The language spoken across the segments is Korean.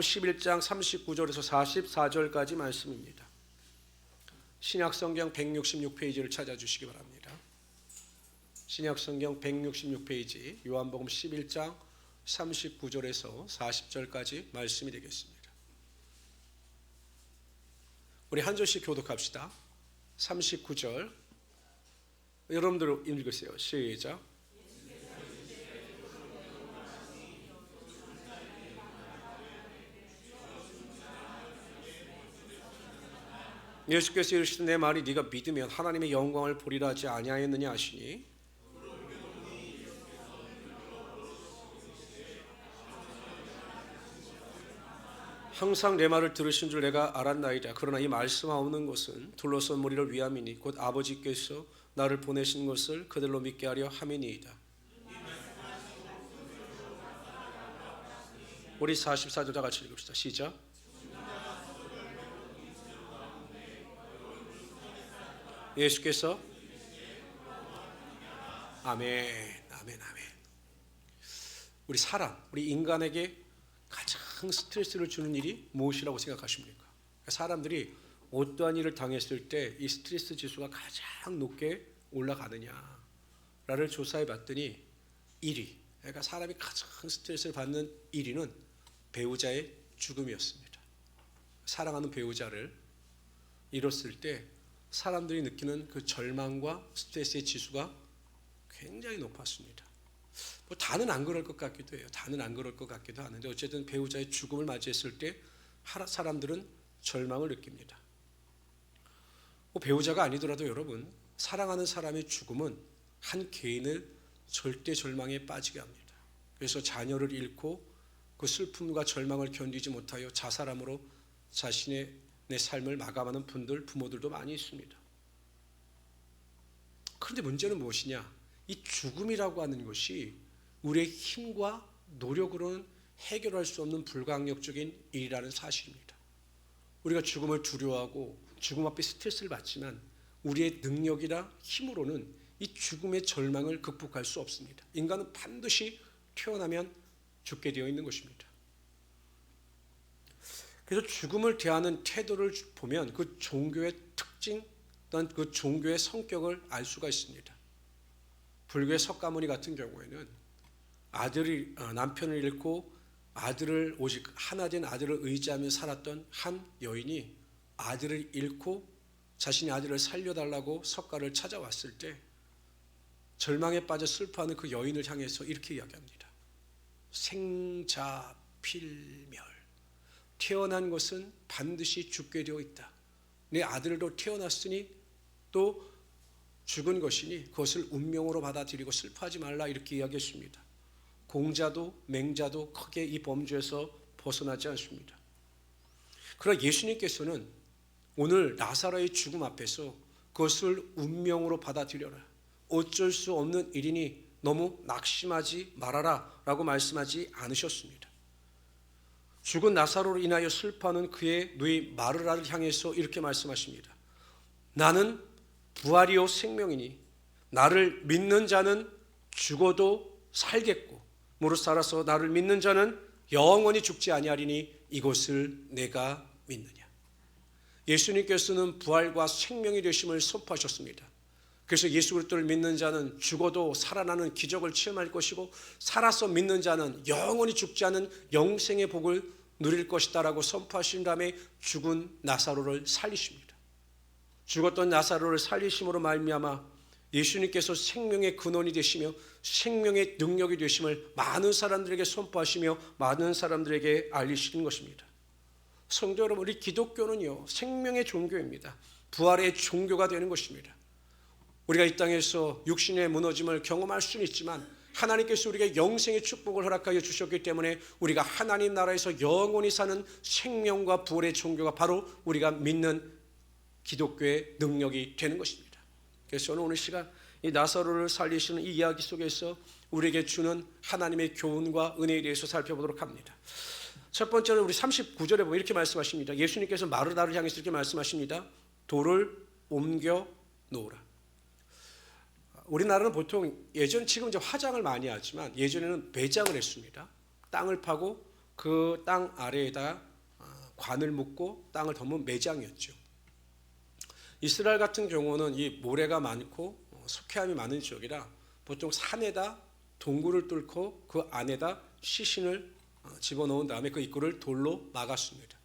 11장 39절에서 44절까지 말씀입니다. 신약 성경 166페이지를 찾아 주시기 바랍니다. 신약 성경 166페이지 요한복음 11장 39절에서 40절까지 말씀이 되겠습니다. 우리 한 절씩 교독합시다. 39절 여러분들 읽으세요. 시작. 예수께서 이르시되 내 말이 네가 믿으면 하나님의 영광을 보리라 하지 아니하였느냐 하시니 항상 내 말을 들으신 줄 내가 알았나이다. 그러나 이 말씀하옵는 것은 둘러선 무리를 위함이니 곧 아버지께서 나를 보내신 것을 그들로 믿게 하려 함이니이다. 우리 44절 다 같이 읽읍시다. 시작. 예수께서 아멘, 아멘, 아멘. 우리 사람, 우리 인간에게 가장 스트레스를 주는 일이 무엇이라고 생각하십니까? 사람들이 어떠한 일을 당했을 때 이 스트레스 지수가 가장 높게 올라가느냐를 조사해 봤더니 1위, 그러니까 사람이 가장 스트레스를 받는 1위는 배우자의 죽음이었습니다. 사랑하는 배우자를 잃었을 때 사람들이 느끼는 그 절망과 스트레스의 지수가 굉장히 높았습니다. 뭐 다는 안 그럴 것 같기도 해요. 다는 안 그럴 것 같기도 하는데 어쨌든 배우자의 죽음을 맞이했을 때 사람들은 절망을 느낍니다. 뭐 배우자가 아니더라도 여러분 사랑하는 사람의 죽음은 한 개인을 절대 절망에 빠지게 합니다. 그래서 자녀를 잃고 그 슬픔과 절망을 견디지 못하여 자살함으로 자신의 내 삶을 마감하는 분들 부모들도 많이 있습니다. 그런데 문제는 무엇이냐? 이 죽음이라고 하는 것이 우리의 힘과 노력으로는 해결할 수 없는 불가항력적인 일이라는 사실입니다. 우리가 죽음을 두려워하고 죽음 앞에 스트레스를 받지만 우리의 능력이나 힘으로는 이 죽음의 절망을 극복할 수 없습니다. 인간은 반드시 태어나면 죽게 되어 있는 것입니다. 그래서 죽음을 대하는 태도를 보면 그 종교의 특징 또는 그 종교의 성격을 알 수가 있습니다. 불교의 석가모니 같은 경우에는 아들이 어, 남편을 잃고 아들을 오직 하나 된 아들을 의지하며 살았던 한 여인이 아들을 잃고 자신의 아들을 살려달라고 석가를 찾아왔을 때 절망에 빠져 슬퍼하는 그 여인을 향해서 이렇게 이야기합니다. 생자필멸 태어난 것은 반드시 죽게 되어 있다. 내 아들도 태어났으니 또 죽은 것이니 그것을 운명으로 받아들이고 슬퍼하지 말라 이렇게 이야기했습니다. 공자도 맹자도 크게 이 범주에서 벗어나지 않습니다. 그러나 예수님께서는 오늘 나사로의 죽음 앞에서 그것을 운명으로 받아들여라. 어쩔 수 없는 일이니 너무 낙심하지 말아라 라고 말씀하지 않으셨습니다. 죽은 나사로로 인하여 슬퍼하는 그의 누이 마르라를 향해서 이렇게 말씀하십니다. 나는 부활이요 생명이니 나를 믿는 자는 죽어도 살겠고 무릇 살아서 나를 믿는 자는 영원히 죽지 아니하리니 이것을 내가 믿느냐. 예수님께서는 부활과 생명이 되심을 선포하셨습니다. 그래서 예수 그리스도를 믿는 자는 죽어도 살아나는 기적을 체험할 것이고 살아서 믿는 자는 영원히 죽지 않은 영생의 복을 누릴 것이다라고 선포하신 다음에 죽은 나사로를 살리십니다. 죽었던 나사로를 살리심으로 말미암아 예수님께서 생명의 근원이 되시며 생명의 능력이 되심을 많은 사람들에게 선포하시며 많은 사람들에게 알리시는 것입니다. 성도 여러분, 우리 기독교는요 생명의 종교입니다. 부활의 종교가 되는 것입니다. 우리가 이 땅에서 육신의 무너짐을 경험할 수는 있지만 하나님께서 우리에게 영생의 축복을 허락하여 주셨기 때문에 우리가 하나님 나라에서 영원히 사는 생명과 부활의 종교가 바로 우리가 믿는 기독교의 능력이 되는 것입니다. 그래서 저는 오늘 시간 이 나사로를 살리시는 이 이야기 속에서 우리에게 주는 하나님의 교훈과 은혜에 대해서 살펴보도록 합니다. 첫 번째는 우리 39절에 보면 이렇게 말씀하십니다. 예수님께서 마르다를 향해서 이렇게 말씀하십니다. 돌을 옮겨 놓으라. 우리나라는 보통 예전 지금 이제 화장을 많이 하지만 예전에는 매장을 했습니다. 땅을 파고 그 땅 아래에다 어, 관을 묻고 땅을 덮은 매장이었죠. 이스라엘 같은 경우는 이 모래가 많고 어, 석회암이 많은 지역이라 보통 산에다 동굴을 뚫고 그 안에다 시신을 어, 집어넣은 다음에 그 입구를 돌로 막았습니다.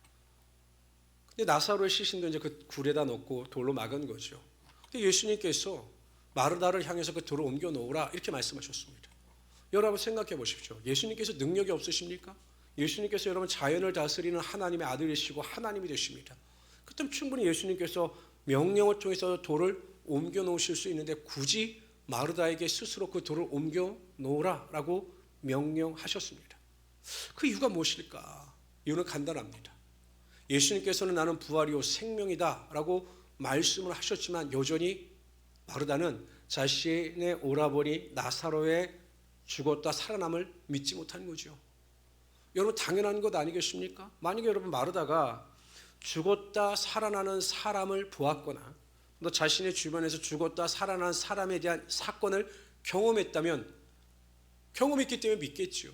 근데 나사로의 시신도 이제 그 굴에다 넣고 돌로 막은 거죠. 근데 예수님께서 마르다를 향해서 그 돌을 옮겨 놓으라 이렇게 말씀하셨습니다. 여러분 생각해 보십시오. 예수님께서 능력이 없으십니까? 예수님께서 여러분 자연을 다스리는 하나님의 아들이시고 하나님이 되십니다. 그렇다면 충분히 예수님께서 명령을 통해서 돌을 옮겨 놓으실 수 있는데 굳이 마르다에게 스스로 그 돌을 옮겨 놓으라라고 명령하셨습니다. 그 이유가 무엇일까? 이유는 간단합니다. 예수님께서는 나는 부활이요 생명이다라고 말씀을 하셨지만 여전히 마르다는 자신의 오라버니 나사로의 죽었다 살아남을 믿지 못한 거죠. 여러분 당연한 것 아니겠습니까? 만약에 여러분 마르다가 죽었다 살아나는 사람을 보았거나 또 자신의 주변에서 죽었다 살아난 사람에 대한 사건을 경험했다면 경험했기 때문에 믿겠죠.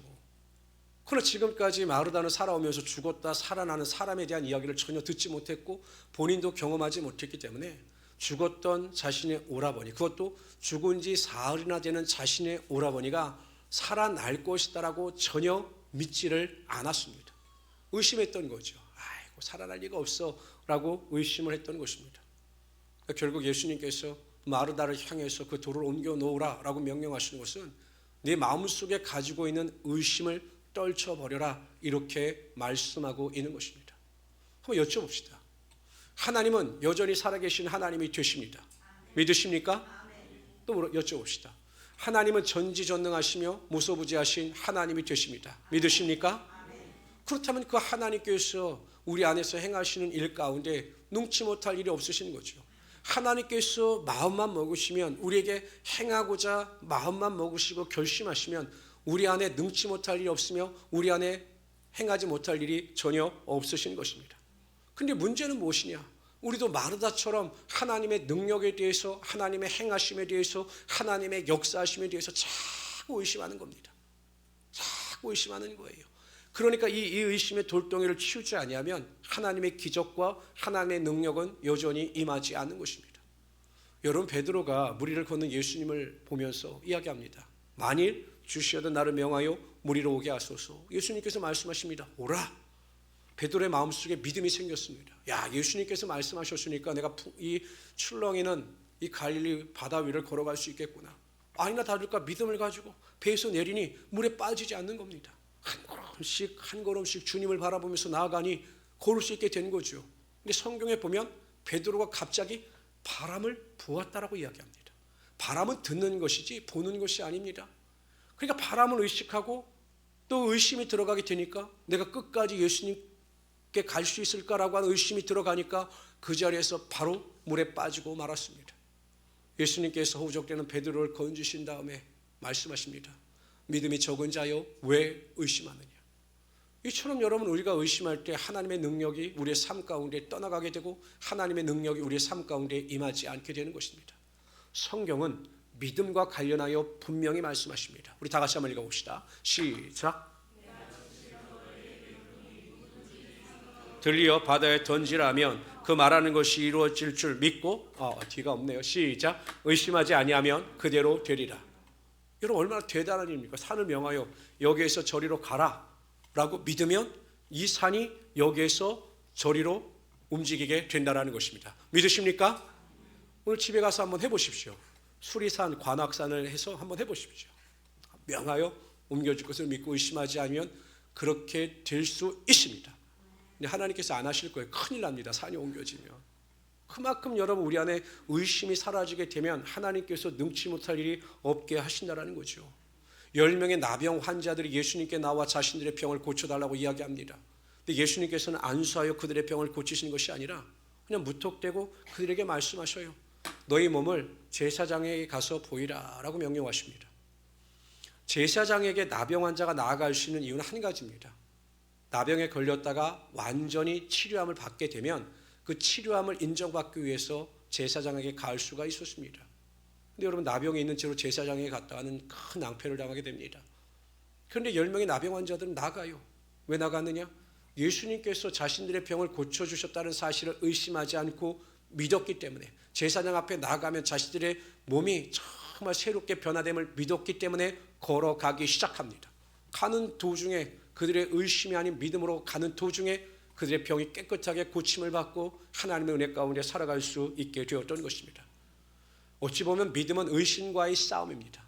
그러나 지금까지 마르다는 살아오면서 죽었다 살아나는 사람에 대한 이야기를 전혀 듣지 못했고 본인도 경험하지 못했기 때문에 죽었던 자신의 오라버니 그것도 죽은 지 사흘이나 되는 자신의 오라버니가 살아날 것이다라고 전혀 믿지를 않았습니다. 의심했던 거죠. 아이고 살아날 리가 없어라고 의심을 했던 것입니다. 그러니까 결국 예수님께서 마르다를 향해서 그 돌을 옮겨 놓으라라고 명령하시는 것은 네 마음속에 가지고 있는 의심을 떨쳐버려라 이렇게 말씀하고 있는 것입니다. 한번 여쭤봅시다. 하나님은 여전히 살아계신 하나님이 되십니다. 믿으십니까? 또 여쭤봅시다. 하나님은 전지전능하시며 무소부지하신 하나님이 되십니다. 믿으십니까? 그렇다면 그 하나님께서 우리 안에서 행하시는 일 가운데 능치 못할 일이 없으신 거죠. 하나님께서 마음만 먹으시면 우리에게 행하고자 마음만 먹으시고 결심하시면 우리 안에 능치 못할 일이 없으며 우리 안에 행하지 못할 일이 전혀 없으신 것입니다. 근데 문제는 무엇이냐? 우리도 마르다처럼 하나님의 능력에 대해서 하나님의 행하심에 대해서 하나님의 역사하심에 대해서 자꾸 의심하는 겁니다. 자꾸 의심하는 거예요. 그러니까 이, 이 의심의 돌덩이를 치우지 아니하면 하나님의 기적과 하나님의 능력은 여전히 임하지 않는 것입니다. 여러분 베드로가 무리를 걷는 예수님을 보면서 이야기합니다. 만일 주시어도 나를 명하여 무리로 오게 하소서. 예수님께서 말씀하십니다. 오라. 베드로의 마음속에 믿음이 생겼습니다. 야, 예수님께서 말씀하셨으니까 내가 이 출렁이는 이 갈릴리 바다 위를 걸어갈 수 있겠구나. 아니나 다를까 믿음을 가지고 배에서 내리니 물에 빠지지 않는 겁니다. 한 걸음씩 한 걸음씩 주님을 바라보면서 나아가니 걸을 수 있게 된 거죠. 근데 성경에 보면 베드로가 갑자기 바람을 부었다라고 이야기합니다. 바람은 듣는 것이지 보는 것이 아닙니다. 그러니까 바람을 의식하고 또 의심이 들어가게 되니까 내가 끝까지 예수님 께갈수 있을까라고 하는 의심이 들어가니까 그 자리에서 바로 물에 빠지고 말았습니다. 예수님께서 호적되는 베드로를 건지신 다음에 말씀하십니다. 믿음이 적은 자여 왜 의심하느냐? 이처럼 여러분 우리가 의심할 때 하나님의 능력이 우리의 삶 가운데 떠나가게 되고 하나님의 능력이 우리의 삶 가운데 임하지 않게 되는 것입니다. 성경은 믿음과 관련하여 분명히 말씀하십니다. 우리 다 같이 한번 읽어봅시다. 시작. 들리어 바다에 던지라면 그 말하는 것이 이루어질 줄 믿고 어, 뒤가 없네요. 시작. 의심하지 아니하면 그대로 되리라. 여러분 얼마나 대단한 일입니까? 산을 명하여 여기에서 저리로 가라라고 믿으면 이 산이 여기에서 저리로 움직이게 된다라는 것입니다. 믿으십니까? 오늘 집에 가서 한번 해보십시오. 수리산, 관악산을 해서 한번 해보십시오. 명하여 옮겨줄 것을 믿고 의심하지 않으면 그렇게 될 수 있습니다. 근데 하나님께서 안 하실 거예요. 큰일 납니다. 산이 옮겨지면. 그만큼 여러분 우리 안에 의심이 사라지게 되면 하나님께서 능치 못할 일이 없게 하신다라는 거죠. 10명의 나병 환자들이 예수님께 나와 자신들의 병을 고쳐달라고 이야기합니다. 근데 예수님께서는 안수하여 그들의 병을 고치신 것이 아니라 그냥 무턱대고 그들에게 말씀하셔요. 너희 몸을 제사장에게 가서 보이라라고 명령하십니다. 제사장에게 나병 환자가 나아갈 수 있는 이유는 한 가지입니다. 나병에 걸렸다가 완전히 치료함을 받게 되면 그 치료함을 인정받기 위해서 제사장에게 갈 수가 있었습니다. 근데 여러분 나병에 있는 채로 제사장에게 갔다가는 큰 낭패를 당하게 됩니다. 그런데 10명의 나병 환자들은 나가요. 왜 나갔느냐? 예수님께서 자신들의 병을 고쳐 주셨다는 사실을 의심하지 않고 믿었기 때문에 제사장 앞에 나가면 자신들의 몸이 정말 새롭게 변화됨을 믿었기 때문에 걸어가기 시작합니다. 가는 도중에 그들의 의심이 아닌 믿음으로 가는 도중에 그들의 병이 깨끗하게 고침을 받고 하나님의 은혜 가운데 살아갈 수 있게 되었던 것입니다. 어찌 보면 믿음은 의심과의 싸움입니다.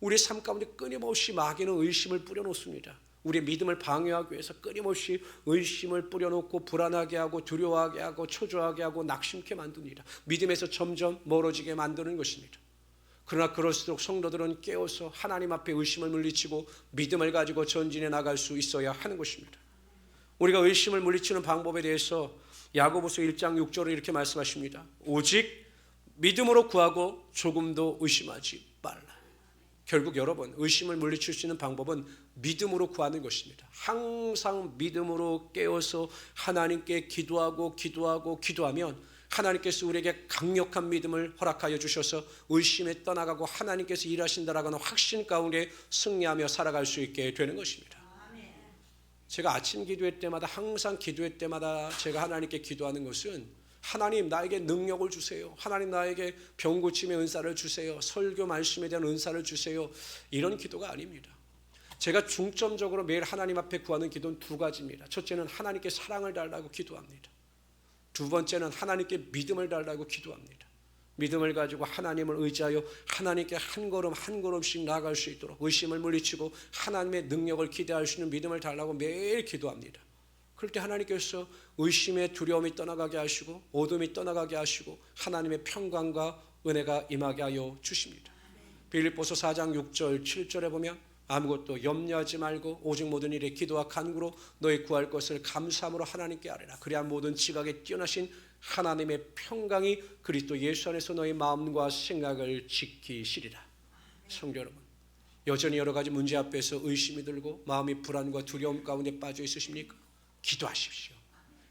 우리 삶 가운데 끊임없이 마귀는 의심을 뿌려놓습니다. 우리의 믿음을 방해하기 위해서 끊임없이 의심을 뿌려놓고 불안하게 하고 두려워하게 하고 초조하게 하고 낙심케 만듭니다. 믿음에서 점점 멀어지게 만드는 것입니다. 그러나 그럴수록 성도들은 깨어서 하나님 앞에 의심을 물리치고 믿음을 가지고 전진해 나갈 수 있어야 하는 것입니다. 우리가 의심을 물리치는 방법에 대해서 야고보서 1장 6절을 이렇게 말씀하십니다. 오직 믿음으로 구하고 조금도 의심하지 말라. 결국 여러분 의심을 물리칠 수 있는 방법은 믿음으로 구하는 것입니다. 항상 믿음으로 깨어서 하나님께 기도하고 기도하고 기도하면 하나님께서 우리에게 강력한 믿음을 허락하여 주셔서 의심에 떠나가고 하나님께서 일하신다라고 하는 확신 가운데 승리하며 살아갈 수 있게 되는 것입니다. 제가 아침 기도회 때마다 항상 기도회 때마다 제가 하나님께 기도하는 것은 하나님 나에게 능력을 주세요. 하나님 나에게 병 고침의 은사를 주세요. 설교 말씀에 대한 은사를 주세요. 이런 기도가 아닙니다. 제가 중점적으로 매일 하나님 앞에 구하는 기도는 두 가지입니다. 첫째는 하나님께 사랑을 달라고 기도합니다. 두 번째는 하나님께 믿음을 달라고 기도합니다. 믿음을 가지고 하나님을 의지하여 하나님께 한 걸음 한 걸음씩 나아갈 수 있도록 의심을 물리치고 하나님의 능력을 기대할 수 있는 믿음을 달라고 매일 기도합니다. 그럴 때 하나님께서 의심의 두려움이 떠나가게 하시고 어둠이 떠나가게 하시고 하나님의 평강과 은혜가 임하게 하여 주십니다. 빌립보서 4장 6절 7절에 보면 아무것도 염려하지 말고 오직 모든 일에 기도와 간구로 너희 구할 것을 감사함으로 하나님께 아뢰라. 그래야 모든 지각에 뛰어나신 하나님의 평강이 그리스도 예수 안에서 너희 마음과 생각을 지키시리라. 성도 여러분, 여전히 여러 가지 문제 앞에서 의심이 들고 마음이 불안과 두려움 가운데 빠져 있으십니까? 기도하십시오.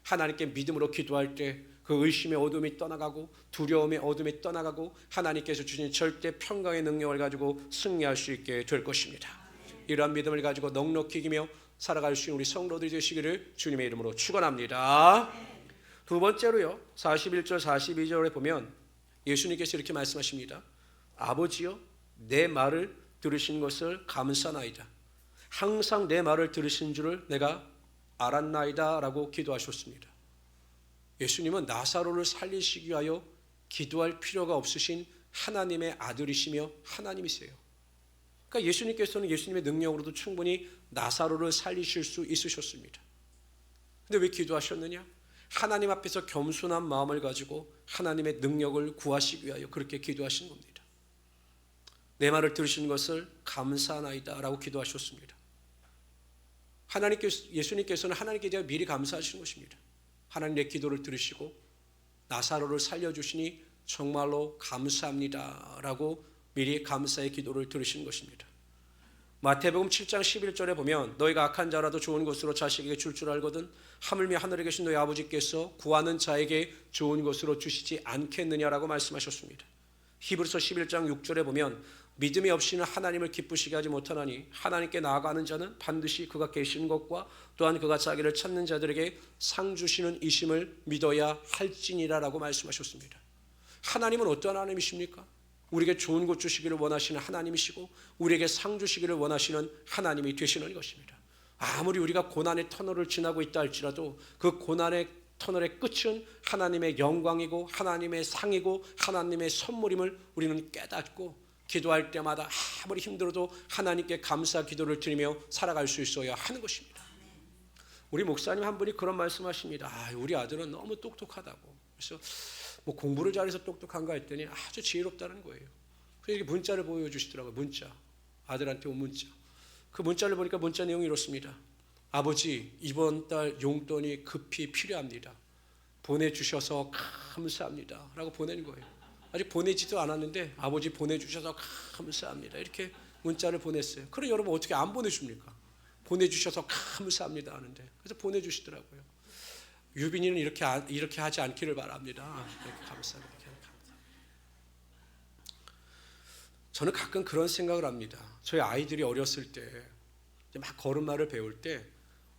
하나님께 믿음으로 기도할 때 그 의심의 어둠이 떠나가고 두려움의 어둠이 떠나가고 하나님께서 주신 절대 평강의 능력을 가지고 승리할 수 있게 될 것입니다. 이러한 믿음을 가지고 넉넉히 이기며 살아갈 수 있는 우리 성도들이 되시기를 주님의 이름으로 축원합니다. 두 번째로요. 41절 42절에 보면 예수님께서 이렇게 말씀하십니다. 아버지여 내 말을 들으신 것을 감사나이다. 항상 내 말을 들으신 줄을 내가 알았나이다라고 기도하셨습니다. 예수님은 나사로를 살리시기 위하여 기도할 필요가 없으신 하나님의 아들이시며 하나님이세요. 그러니까 예수님께서는 예수님의 능력으로도 충분히 나사로를 살리실 수 있으셨습니다. 근데 왜 기도하셨느냐? 하나님 앞에서 겸손한 마음을 가지고 하나님의 능력을 구하시기 위하여 그렇게 기도하신 겁니다. 내 말을 들으신 것을 감사하나이다라고 기도하셨습니다. 하나님께서 예수님께서는 하나님께 대해 미리 감사하신 것입니다. 하나님의 기도를 들으시고 나사로를 살려 주시니 정말로 감사합니다라고 미리 감사의 기도를 들으신 것입니다. 마태복음 7장 11절에 보면 너희가 악한 자라도 좋은 것으로 자식에게 줄 줄 알거든 하물며 하늘에 계신 너희 아버지께서 구하는 자에게 좋은 것으로 주시지 않겠느냐라고 말씀하셨습니다. 히브리서 11장 6절에 보면 믿음이 없이는 하나님을 기쁘시게 하지 못하나니 하나님께 나아가는 자는 반드시 그가 계신 것과 또한 그가 자기를 찾는 자들에게 상 주시는 이심을 믿어야 할지니라라고 말씀하셨습니다. 하나님은 어떠한 하나님이십니까? 우리에게 좋은 것 주시기를 원하시는 하나님이시고 우리에게 상 주시기를 원하시는 하나님이 되시는 것입니다. 아무리 우리가 고난의 터널을 지나고 있다 할지라도 그 고난의 터널의 끝은 하나님의 영광이고 하나님의 상이고 하나님의 선물임을 우리는 깨닫고 기도할 때마다 아무리 힘들어도 하나님께 감사 기도를 드리며 살아갈 수 있어야 하는 것입니다. 우리 목사님 한 분이 그런 말씀하십니다. 아, 우리 아들은 너무 똑똑하다고. 그래서 뭐 공부를 잘해서 똑똑한가 했더니 아주 지혜롭다는 거예요. 그래서 문자를 보여주시더라고요. 문자. 아들한테 온 문자. 그 문자를 보니까 문자 내용이 이렇습니다. 아버지, 이번 달 용돈이 급히 필요합니다. 보내주셔서 감사합니다. 라고 보낸 거예요. 아직 보내지도 않았는데 아버지 보내주셔서 감사합니다. 이렇게 문자를 보냈어요. 그래 여러분 어떻게 안 보내줍니까? 보내주셔서 감사합니다 하는데 그래서 보내주시더라고요. 유빈이는 이렇게 이렇게 하지 않기를 바랍니다. 이렇게 감사합니다. 저는 가끔 그런 생각을 합니다. 저희 아이들이 어렸을 때 막 걸음마를 배울 때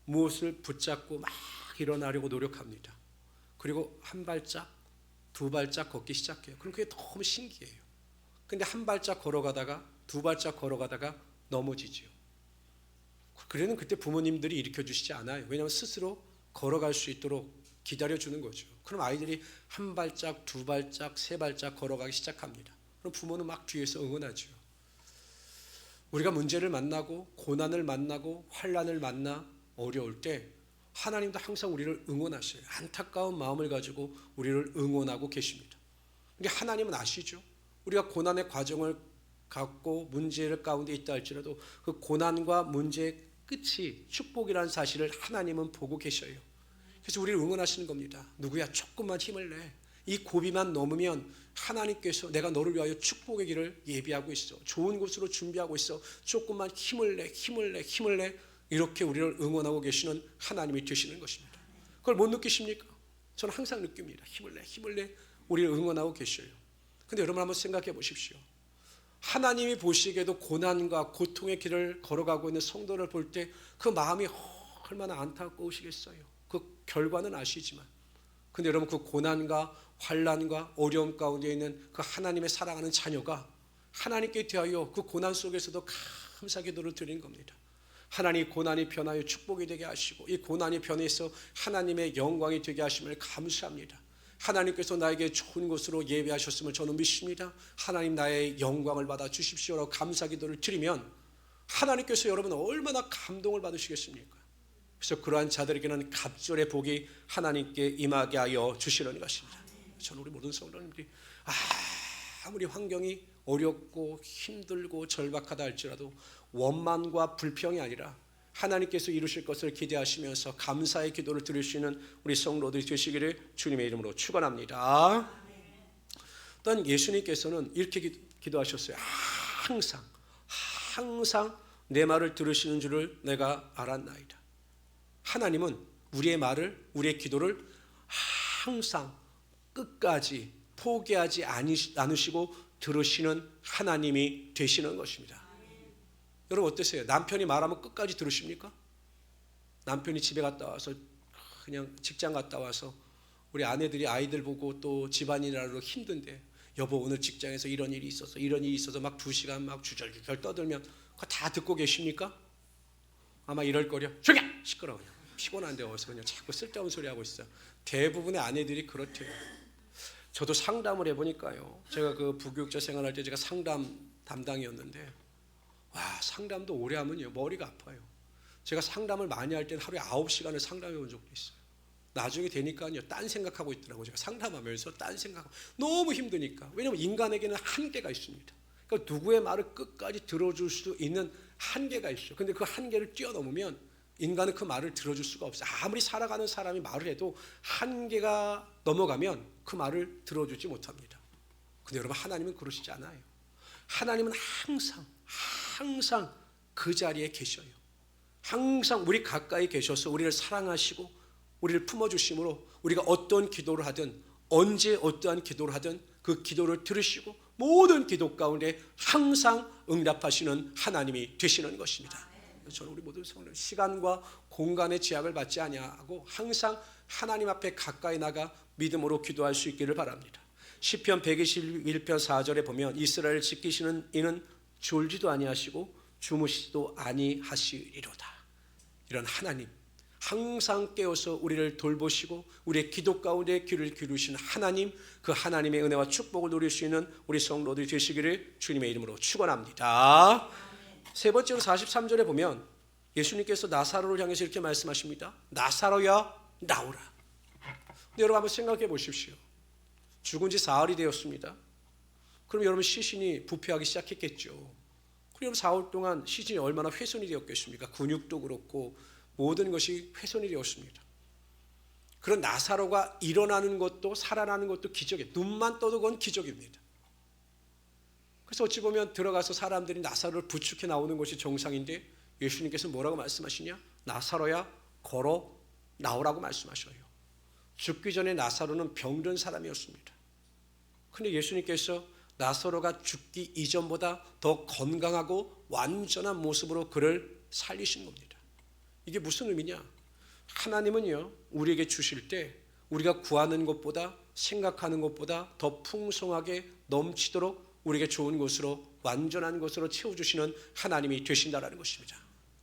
무엇을 붙잡고 막 일어나려고 노력합니다. 그리고 한 발짝, 두 발짝 걷기 시작해요. 그럼 그게 너무 신기해요. 근데 한 발짝 걸어가다가 두 발짝 걸어가다가 넘어지지요. 그래는 그때 부모님들이 일으켜 주시지 않아요. 왜냐하면 스스로 걸어갈 수 있도록 기다려 주는 거죠. 그럼 아이들이 한 발짝, 두 발짝, 세 발짝 걸어가기 시작합니다. 그럼 부모는 막 뒤에서 응원하죠. 우리가 문제를 만나고 고난을 만나고 환란을 만나 어려울 때 하나님도 항상 우리를 응원하셔요. 안타까운 마음을 가지고 우리를 응원하고 계십니다. 근데 하나님은 아시죠? 우리가 고난의 과정을 갖고 문제를 가운데 있다 할지라도 그 고난과 문제의 끝이 축복이라는 사실을 하나님은 보고 계셔요. 그래서 우리를 응원하시는 겁니다. 누구야 조금만 힘을 내. 이 고비만 넘으면 하나님께서 내가 너를 위하여 축복의 길을 예비하고 있어. 좋은 곳으로 준비하고 있어. 조금만 힘을 내, 힘을 내, 힘을 내. 이렇게 우리를 응원하고 계시는 하나님이 되시는 것입니다. 그걸 못 느끼십니까? 저는 항상 느낍니다. 힘을 내, 힘을 내. 우리를 응원하고 계셔요. 근데 여러분 한번 생각해 보십시오. 하나님이 보시기에도 고난과 고통의 길을 걸어가고 있는 성도를 볼 때 그 마음이 얼마나 안타까우시겠어요. 그 결과는 아시지만 근데 여러분 그 고난과 환란과 어려움 가운데 있는 그 하나님의 사랑하는 자녀가 하나님께 대하여 그 고난 속에서도 감사 기도를 드리는 겁니다. 하나님 고난이 변하여 축복이 되게 하시고 이 고난이 변해서 하나님의 영광이 되게 하심을 감사합니다. 하나님께서 나에게 좋은 곳으로 예배하셨음을 저는 믿습니다. 하나님 나의 영광을 받아 주십시오라고 감사 기도를 드리면 하나님께서 여러분 얼마나 감동을 받으시겠습니까? 그래서 그러한 자들에게는 갑절의 복이 하나님께 임하게 하여 주시는 것입니다. 저는 우리 모든 성도님들이 아무리 환경이 어렵고 힘들고 절박하다 할지라도 원만과 불평이 아니라 하나님께서 이루실 것을 기대하시면서 감사의 기도를 드릴 수 있는 우리 성도들이 되시기를 주님의 이름으로 축원합니다. 또한 예수님께서는 이렇게 기도하셨어요. 항상 항상 내 말을 들으시는 줄을 내가 알았나이다. 하나님은 우리의 말을 우리의 기도를 항상 끝까지 포기하지 않으시고 들으시는 하나님이 되시는 것입니다. 여러분 어떠세요? 남편이 말하면 끝까지 들으십니까? 남편이 집에 갔다 와서 그냥 직장 갔다 와서 우리 아내들이 아이들 보고 또 집안일하러 힘든데 여보 오늘 직장에서 이런 일이 있어서 이런 일이 있어서 막 두 시간 막 주절주절 떠들면 그거 다 듣고 계십니까? 아마 이럴 거려. 조용 시끄러워. 피곤한데 어서 그냥 자꾸 쓸데없는 소리 하고 있어. 대부분의 아내들이 그렇대요. 저도 상담을 해보니까요. 제가 그 부교육자 생활할 때 제가 상담 담당이었는데 와 상담도 오래 하면요 머리가 아파요. 제가 상담을 많이 할 때는 하루에 9시간을 상담해 본 적도 있어요. 나중에 되니까요 딴 생각하고 있더라고요. 제가 상담하면서 딴 생각 너무 힘드니까. 왜냐하면 인간에게는 한계가 있습니다. 그러니까 누구의 말을 끝까지 들어줄 수 있는 한계가 있어요. 근데 그 한계를 뛰어넘으면 인간은 그 말을 들어줄 수가 없어요. 아무리 살아가는 사람이 말을 해도 한계가 넘어가면 그 말을 들어주지 못합니다. 근데 여러분 하나님은 그러시지 않아요. 하나님은 항상 항상 그 자리에 계셔요. 항상 우리 가까이 계셔서 우리를 사랑하시고 우리를 품어주심으로 우리가 어떤 기도를 하든 언제 어떠한 기도를 하든 그 기도를 들으시고 모든 기도 가운데 항상 응답하시는 하나님이 되시는 것입니다. 저는 우리 모든 성도 시간과 공간의 제약을 받지 아니하고 항상 하나님 앞에 가까이 나가 믿음으로 기도할 수 있기를 바랍니다. 시편 121편 4절에 보면 이스라엘 지키시는 이는 졸지도 아니하시고 주무시지도 아니하시리로다. 이런 하나님 항상 깨어서 우리를 돌보시고 우리의 기도 가운데 귀를 기울이신 하나님 그 하나님의 은혜와 축복을 누릴 수 있는 우리 성도들이 되시기를 주님의 이름으로 축원합니다. 세 번째로 43절에 보면 예수님께서 나사로를 향해서 이렇게 말씀하십니다. 나사로야 나오라. 여러분 한번 생각해 보십시오. 죽은 지 사흘이 되었습니다. 그럼 여러분 시신이 부패하기 시작했겠죠. 그럼 사흘 동안 시신이 얼마나 훼손이 되었겠습니까? 근육도 그렇고 모든 것이 훼손이 되었습니다. 그런 나사로가 일어나는 것도 살아나는 것도 기적이에요. 눈만 떠도 그건 기적입니다. 그래서 어찌 보면 들어가서 사람들이 나사로를 부축해 나오는 것이 정상인데 예수님께서 뭐라고 말씀하시냐? 나사로야 걸어 나오라고 말씀하셔요. 죽기 전에 나사로는 병든 사람이었습니다. 근데 예수님께서 나사로가 죽기 이전보다 더 건강하고 완전한 모습으로 그를 살리신 겁니다. 이게 무슨 의미냐? 하나님은요, 우리에게 주실 때 우리가 구하는 것보다 생각하는 것보다 더 풍성하게 넘치도록 우리에게 좋은 것으로 완전한 것으로 채워주시는 하나님이 되신다라는 것입니다.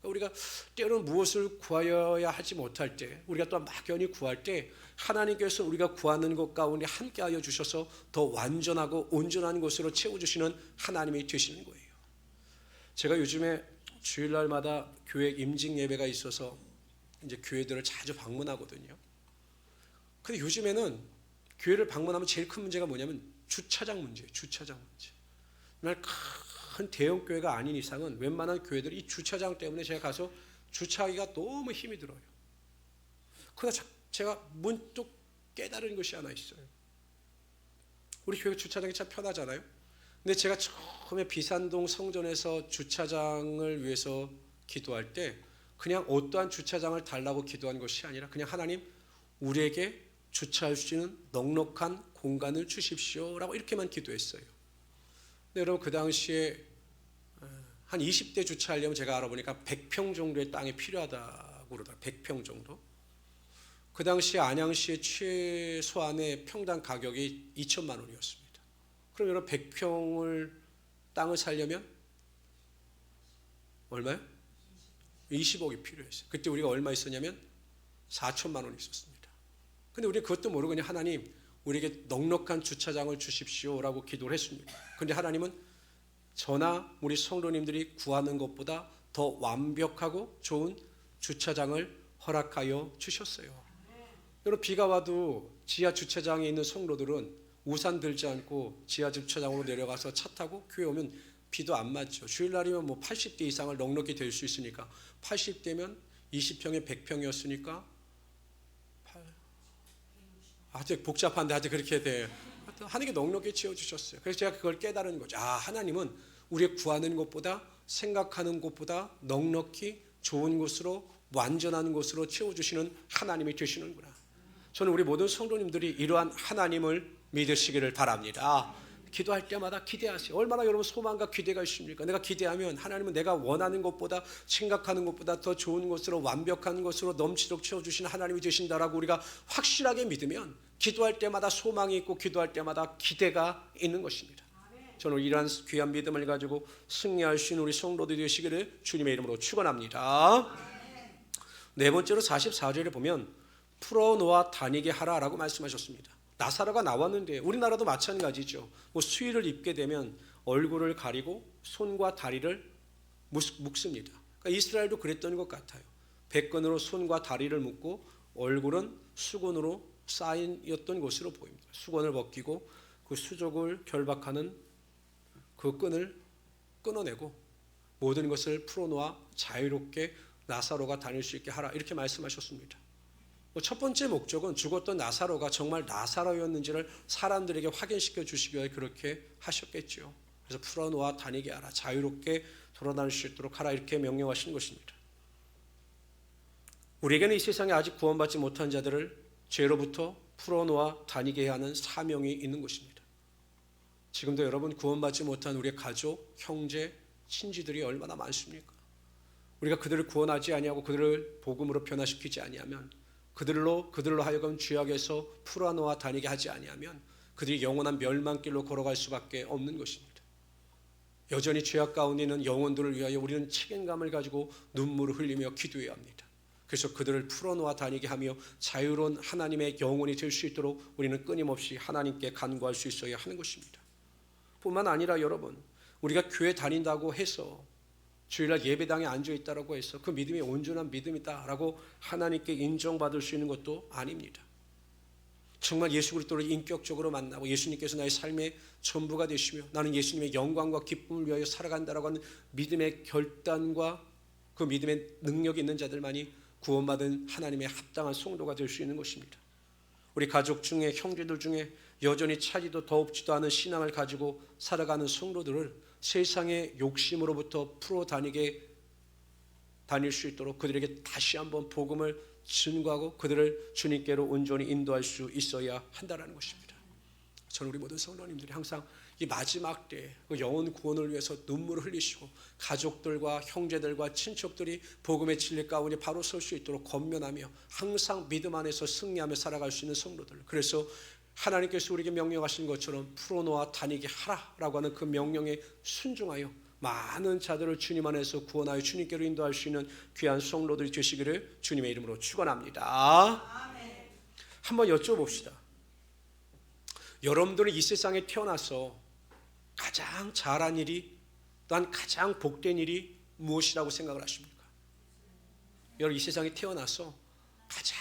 우리가 때로는 무엇을 구하여야 하지 못할 때, 우리가 또 막연히 구할 때 하나님께서 우리가 구하는 것 가운데 함께하여 주셔서 더 완전하고 온전한 것으로 채워주시는 하나님이 되시는 거예요. 제가 요즘에 주일날마다 교회 임직 예배가 있어서 이제 교회들을 자주 방문하거든요. 근데 요즘에는 교회를 방문하면 제일 큰 문제가 뭐냐면 주차장 문제예요. 주차장 문제. 정말 큰 대형 교회가 아닌 이상은 웬만한 교회들이 이 주차장 때문에 제가 가서 주차하기가 너무 힘이 들어요. 그러다 제가 문득 깨달은 것이 하나 있어요. 우리 교회 주차장이 참 편하잖아요. 근데 제가 처음에 비산동 성전에서 주차장을 위해서 기도할 때 그냥 어떠한 주차장을 달라고 기도한 것이 아니라 그냥 하나님 우리에게 주차할 수 있는 넉넉한 공간을 주십시오라고 이렇게만 기도했어요. 근데 여러분 그 당시에 한 20대 주차하려면 제가 알아보니까 100평 정도의 땅이 필요하다고 그러더라고요. 100평 정도. 그 당시 안양시의 최소한의 평당 가격이 2천만 원이었습니다. 그럼 여러분 100평을 땅을 살려면 얼마요? 20억이 필요했어요. 그때 우리가 얼마 있었냐면 4천만 원이 있었습니다. 근데 우리 그것도 모르고 그냥 하나님 우리에게 넉넉한 주차장을 주십시오라고 기도를 했습니다. 근데 하나님은 저나 우리 성도님들이 구하는 것보다 더 완벽하고 좋은 주차장을 허락하여 주셨어요. 여러분 비가 와도 지하 주차장에 있는 성도들은 우산 들지 않고 지하 주차장으로 내려가서 차 타고 교회 오면 비도 안 맞죠. 주일날이면 뭐 80대 이상을 넉넉히 될 수 있으니까 80대면 20평에 100평이었으니까 아주 복잡한데 아주 그렇게 돼. 하나님께 넉넉히 채워주셨어요. 그래서 제가 그걸 깨달은 거죠. 아 하나님은 우리 구하는 것보다 생각하는 것보다 넉넉히 좋은 곳으로 완전한 곳으로 채워주시는 하나님이 되시는구나. 저는 우리 모든 성도님들이 이러한 하나님을 믿으시기를 바랍니다. 기도할 때마다 기대하세요. 얼마나 여러분 소망과 기대가 있습니까? 내가 기대하면 하나님은 내가 원하는 것보다 생각하는 것보다 더 좋은 것으로 완벽한 것으로 넘치도록 채워주시는 하나님이 되신다라고 우리가 확실하게 믿으면 기도할 때마다 소망이 있고 기도할 때마다 기대가 있는 것입니다. 저는 이러한 귀한 믿음을 가지고 승리할 수 있는 우리 성도들이 되시기를 주님의 이름으로 축원합니다. 네 번째로 44절에 보면 풀어놓아 다니게 하라라고 말씀하셨습니다. 나사로가 나왔는데 우리나라도 마찬가지죠. 뭐 수의를 입게 되면 얼굴을 가리고 손과 다리를 묶습니다. 그러니까 이스라엘도 그랬던 것 같아요. 백건으로 손과 다리를 묶고 얼굴은 수건으로 쌓인였던 것으로 보입니다. 수건을 벗기고 그 수족을 결박하는 그 끈을 끊어내고 모든 것을 풀어놓아 자유롭게 나사로가 다닐 수 있게 하라 이렇게 말씀하셨습니다. 뭐첫 번째 목적은 죽었던 나사로가 정말 나사로였는지를 사람들에게 확인시켜 주시기 위해 그렇게 하셨겠죠. 그래서 풀어놓아 다니게 하라, 자유롭게 돌아다닐 수 있도록 하라 이렇게 명령하신 것입니다. 우리에게는 이 세상에 아직 구원받지 못한 자들을 죄로부터 풀어놓아 다니게 하는 사명이 있는 것입니다. 지금도 여러분 구원받지 못한 우리의 가족, 형제, 친지들이 얼마나 많습니까? 우리가 그들을 구원하지 아니하고 그들을 복음으로 변화시키지 아니하면 그들로 그들로 하여금 죄악에서 풀어놓아 다니게 하지 아니하면 그들이 영원한 멸망길로 걸어갈 수밖에 없는 것입니다. 여전히 죄악 가운데 있는 영혼들을 위하여 우리는 책임감을 가지고 눈물을 흘리며 기도해야 합니다. 그래서 그들을 풀어놓아 다니게 하며 자유로운 하나님의 영혼이 될 수 있도록 우리는 끊임없이 하나님께 간구할 수 있어야 하는 것입니다. 뿐만 아니라 여러분, 우리가 교회 다닌다고 해서 주일날 예배당에 앉아 있다라고 해서 그 믿음이 온전한 믿음이다라고 하나님께 인정받을 수 있는 것도 아닙니다. 정말 예수 그리스도를 인격적으로 만나고 예수님께서 나의 삶의 전부가 되시며 나는 예수님의 영광과 기쁨을 위하여 살아간다라고 하는 믿음의 결단과 그 믿음의 능력이 있는 자들만이 구원받은 하나님의 합당한 성도가 될 수 있는 것입니다. 우리 가족 중에 형제들 중에 여전히 차지도 더없지도 않은 신앙을 가지고 살아가는 성도들을 세상의 욕심으로부터 풀어 다니게 다닐 수 있도록 그들에게 다시 한번 복음을 증거하고 그들을 주님께로 온전히 인도할 수 있어야 한다는 것입니다. 저는 우리 모든 성도님들이 항상 이 마지막 때그 영혼 구원을 위해서 눈물을 흘리시고 가족들과 형제들과 친척들이 복음의 진리 가운데 바로 설 수 있도록 권면하며 항상 믿음 안에서 승리하며 살아갈 수 있는 성도들. 그래서 하나님께서 우리에게 명령하신 것처럼 풀어놓아 다니게 하라라고 하는 그 명령에 순종하여 많은 자들을 주님 안에서 구원하여 주님께로 인도할 수 있는 귀한 성도들이 되시기를 주님의 이름으로 축원합니다. 한번 여쭤봅시다. 여러분들은 이 세상에 태어나서 가장 잘한 일이 또한 가장 복된 일이 무엇이라고 생각을 하십니까? 여러분 이 세상에 태어나서 가장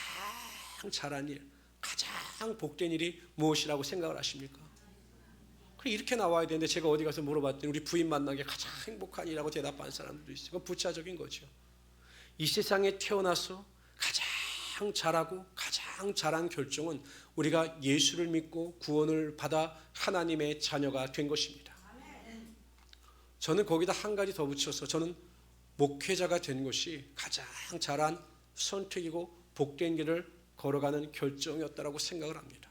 잘한 일, 가장 복된 일이 무엇이라고 생각을 하십니까? 그래 이렇게 나와야 되는데 제가 어디 가서 물어봤더니 우리 부인 만난 게 가장 행복한 일이라고 대답하는 사람들도 있어요. 그건 부차적인 거죠. 이 세상에 태어나서 가장 잘하고 가장 잘한 결정은 우리가 예수를 믿고 구원을 받아 하나님의 자녀가 된 것입니다. 저는 거기다 한 가지 더 붙여서 저는 목회자가 된 것이 가장 잘한 선택이고 복된 길을 걸어가는 결정이었다라고 생각을 합니다.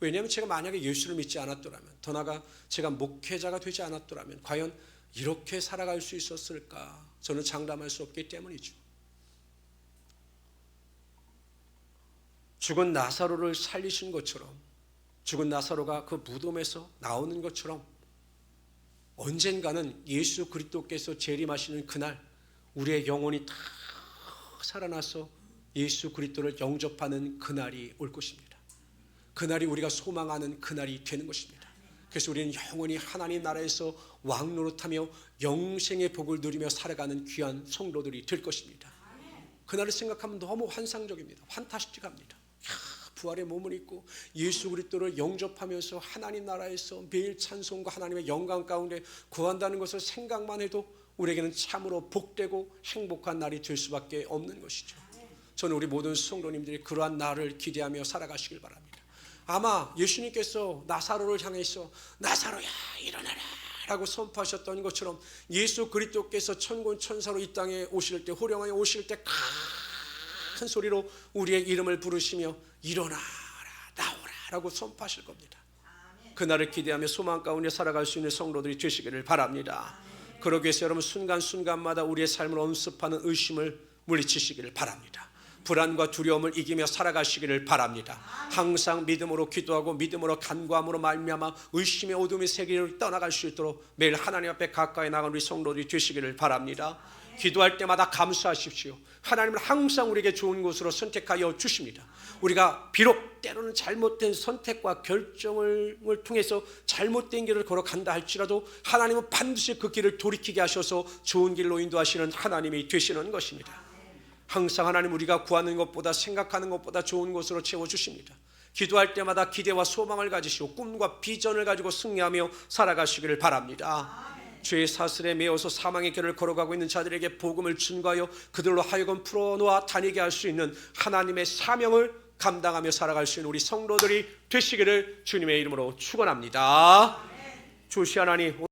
왜냐하면 제가 만약에 예수를 믿지 않았더라면 더 나아가 제가 목회자가 되지 않았더라면 과연 이렇게 살아갈 수 있었을까 저는 장담할 수 없기 때문이죠. 죽은 나사로를 살리신 것처럼 죽은 나사로가 그 무덤에서 나오는 것처럼 언젠가는 예수 그리스도께서 재림하시는 그날 우리의 영혼이 다 살아나서 예수 그리스도를 영접하는 그날이 올 것입니다. 그날이 우리가 소망하는 그날이 되는 것입니다. 그래서 우리는 영원히 하나님 나라에서 왕 노릇하며 영생의 복을 누리며 살아가는 귀한 성도들이 될 것입니다. 그날을 생각하면 너무 환상적입니다. 환타스틱합니다. 부활의 몸을 입고 예수 그리스도를 영접하면서 하나님 나라에서 매일 찬송과 하나님의 영광 가운데 구한다는 것을 생각만 해도 우리에게는 참으로 복되고 행복한 날이 될 수밖에 없는 것이죠. 저는 우리 모든 성도님들이 그러한 날을 기대하며 살아가시길 바랍니다. 아마 예수님께서 나사로를 향해서 나사로야 일어나라 라고 선포하셨던 것처럼 예수 그리스도께서 천군 천사로 이 땅에 오실 때 호령하여 오실 때 큰 소리로 우리의 이름을 부르시며 일어나라 나오라 라고 선포하실 겁니다. 그날을 기대하며 소망 가운데 살아갈 수 있는 성도들이 되시기를 바랍니다. 그러기 위해서 여러분 순간순간마다 우리의 삶을 엄습하는 의심을 물리치시기를 바랍니다. 불안과 두려움을 이기며 살아가시기를 바랍니다. 항상 믿음으로 기도하고 믿음으로 간구함으로 말미암아 의심의 어둠의 세계를 떠나갈 수 있도록 매일 하나님 앞에 가까이 나간 우리 성도들이 되시기를 바랍니다. 기도할 때마다 감사하십시오. 하나님은 항상 우리에게 좋은 곳으로 선택하여 주십니다. 우리가 비록 때로는 잘못된 선택과 결정을 통해서 잘못된 길을 걸어간다 할지라도 하나님은 반드시 그 길을 돌이키게 하셔서 좋은 길로 인도하시는 하나님이 되시는 것입니다. 항상 하나님 우리가 구하는 것보다 생각하는 것보다 좋은 것으로 채워 주십니다. 기도할 때마다 기대와 소망을 가지시고 꿈과 비전을 가지고 승리하며 살아가시기를 바랍니다. 죄의 사슬에 매어서 사망의 길을 걸어가고 있는 자들에게 복음을 증거하여 그들로 하여금 풀어놓아 다니게 할 수 있는 하나님의 사명을 감당하며 살아갈 수 있는 우리 성도들이 되시기를 주님의 이름으로 축원합니다. 조시 하나님